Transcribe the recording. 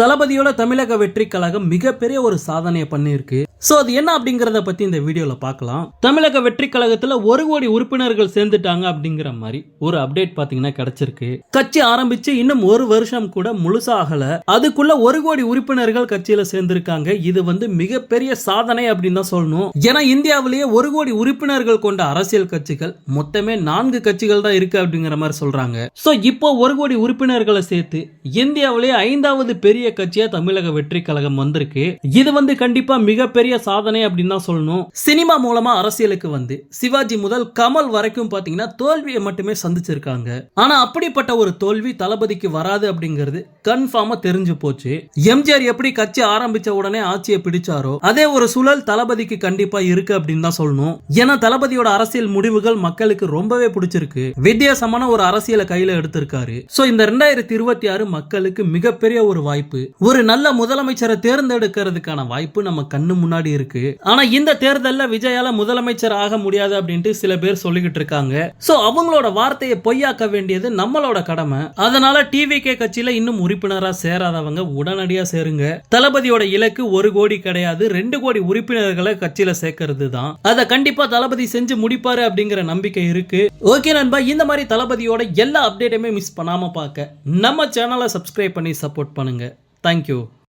தளபதியோட தமிழக வெற்றி கழகம் மிகப்பெரிய ஒரு சாதனையை பண்ணியிருக்கு. ஸோ அது என்ன அப்படிங்கிறத பற்றி இந்த வீடியோவில் பார்க்கலாம். தமிழக வெற்றி கழகத்தில் ஒரு கோடி உறுப்பினர்கள் சேர்ந்துட்டாங்க அப்படிங்கிற மாதிரி ஒரு அப்டேட் பாத்தீங்கன்னா கிடைச்சிருக்கு. கட்சி ஆரம்பிச்சு இன்னும் ஒரு வருஷம் கூட முழுசா அதுக்குள்ள ஒரு கோடி உறுப்பினர்கள் கட்சியில சேர்ந்திருக்காங்க. இது வந்து மிகப்பெரிய சாதனை அப்படின்னு தான் சொல்லணும். ஏன்னா இந்தியாவிலேயே ஒரு கோடி உறுப்பினர்கள் கொண்ட அரசியல் கட்சிகள் மொத்தமே நான்கு கட்சிகள் தான் இருக்கு அப்படிங்கிற மாதிரி சொல்றாங்க. சோ இப்போ ஒரு கோடி உறுப்பினர்களை சேர்த்து இந்தியாவிலேயே ஐந்தாவது பெரிய கட்சியா தமிழக வெற்றி கழகம் வந்திருக்கு. இது வந்து கண்டிப்பா மிகப்பெரிய சாதனை அப்படின்னு தான் சொல்லணும். சினிமா மூலமா அரசியலுக்கு வந்து சிவாஜி முதல் கமல் வரைக்கும் பாத்தீங்கன்னா தோல்வியை மட்டுமே சந்திச்சிருக்காங்க. ஆனா அப்படிப்பட்ட ஒரு தோல்வி தளபதிக்கு வராது அப்படிங்கிறது கன்ஃபார்மா தெரிஞ்சு போச்சு. எம்ஜிஆர் எப்படி கட்சி ஆரம்பிச்ச உடனே ஆட்சியை பிடிச்சாரோ அதே ஒரு சூழல் தளபதிக்கு கண்டிப்பா இருக்கு அப்படின்னு தான் சொல்லணும். ஏன்னா தளபதியோட அரசியல் முடிவுகள் மக்களுக்கு ரொம்பவே பிடிச்சிருக்கு. வித்தியாசமான ஒரு அரசியலை கையில எடுத்திருக்காரு. சோ இந்த ரெண்டாயிரத்தி இருபத்தி ஆறு மக்களுக்கு மிகப்பெரிய ஒரு வாய்ப்பு. ஒரு நல்ல முதலமைச்சரை தேர்ந்தெடுக்கிறதுக்கான வாய்ப்பு நம்ம கண்ணு முன்னாடி இருக்கு. ஆனா இந்த தேர்தல்ல விஜயால முதலமைச்சர் ஆக முடியாது அப்படின்ட்டு சில பேர் சொல்லிக்கிட்டு இருக்காங்க. சோ அவங்களோட வார்த்தையை பொய்யாக்க வேண்டியது நம்மளோட கடமை. அதனால டிவிகே கட்சியில இன்னும் உறுப்பினரா சேராதவங்க உடனடியா சேருங்க. தளபதியோட இலக்கு ஒரு கோடி கிடையாது ரெண்டு கோடி உறுப்பினர்களை கட்சியில சேர்க்கறது தான் அதை கண்டிப்பா தளபதி செஞ்சு முடிப்பாரு அப்படிங்கிற நம்பிக்கை இருக்கு. ஓகே நண்பா இந்த மாதிரி தளபதியோட எல்லா அப்டேட்டுமே மிஸ் பண்ணாம பார்க்க. நம்ம சேனலை சப்ஸ்கிரைப் பண்ணி சப்போர்ட் பண்ணுங்க. தேங்க்யூ